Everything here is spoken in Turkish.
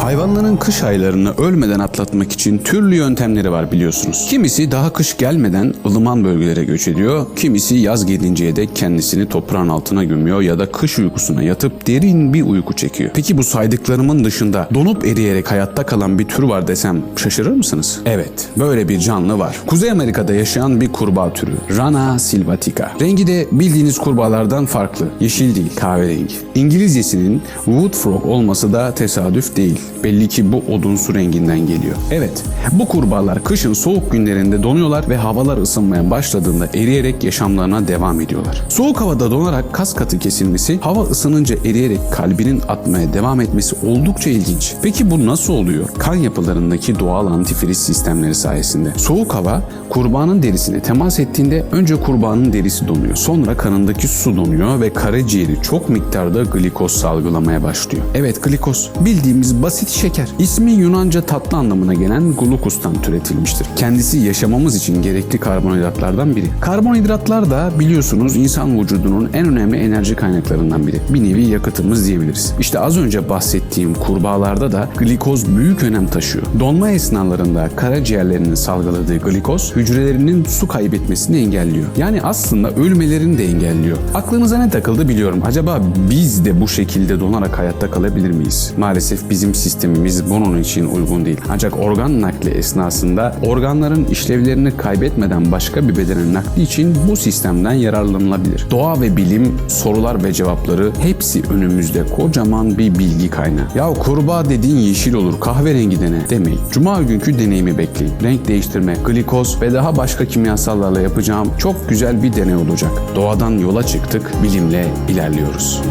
Hayvanların kış aylarını ölmeden atlatmak için türlü yöntemleri var biliyorsunuz. Kimisi daha kış gelmeden ılıman bölgelere göç ediyor, kimisi yaz gelinceye dek kendisini toprağın altına gömüyor ya da kış uykusuna yatıp derin bir uyku çekiyor. Peki bu saydıklarımın dışında donup eriyerek hayatta kalan bir tür var desem şaşırır mısınız? Evet, böyle bir canlı var. Kuzey Amerika'da yaşayan bir kurbağa türü. Rana silvatica. Rengi de bildiğiniz kurbağalardan farklı. Yeşil değil, kahverengi. İngilizcesinin wood frog olması da tesadüf değil. Belli ki bu odunsu renginden geliyor. Evet, bu kurbağalar kışın soğuk günlerinde donuyorlar ve havalar ısınmaya başladığında eriyerek yaşamlarına devam ediyorlar. Soğuk havada donarak kas katı kesilmesi, hava ısınınca eriyerek kalbinin atmaya devam etmesi oldukça ilginç. Peki bu nasıl oluyor? Kan yapılarındaki doğal antifriz sistemleri sayesinde. Soğuk hava kurbağanın derisine temas ettiğinde önce kurbağanın derisi donuyor. Sonra kanındaki su donuyor ve karaciğeri çok miktarda glikoz salgılamaya başlıyor. Evet glikoz bildiğimiz basit şeker. İsmi Yunanca tatlı anlamına gelen glukustan türetilmiştir. Kendisi yaşamamız için gerekli karbonhidratlardan biri. Karbonhidratlar da biliyorsunuz insan vücudunun en önemli enerji kaynaklarından biri. Bir nevi yakıtımız diyebiliriz. İşte az önce bahsettiğim kurbağalarda da glikoz büyük önem taşıyor. Donma esnalarında karaciğerlerinin salgıladığı glikoz hücrelerinin su kaybetmesini engelliyor. Yani aslında ölmelerini de engelliyor. Aklınıza ne takıldı biliyorum. Acaba biz de bu şekilde donarak hayatta kalabilir miyiz? Maalesef bizim sistemimiz bunun için uygun değil. Ancak organ nakli esnasında organların işlevlerini kaybetmeden başka bir bedene nakli için bu sistemden yararlanılabilir. Doğa ve bilim, sorular ve cevapları hepsi önümüzde kocaman bir bilgi kaynağı. Ya kurbağa dediğin yeşil olur, kahverengi dene demeyin. Cuma günkü deneyimi bekleyin. Renk değiştirme, glikoz ve daha başka kimyasallarla yapacağım çok güzel bir deney olacak. Doğadan yola çıktık, bilimle ilerliyoruz.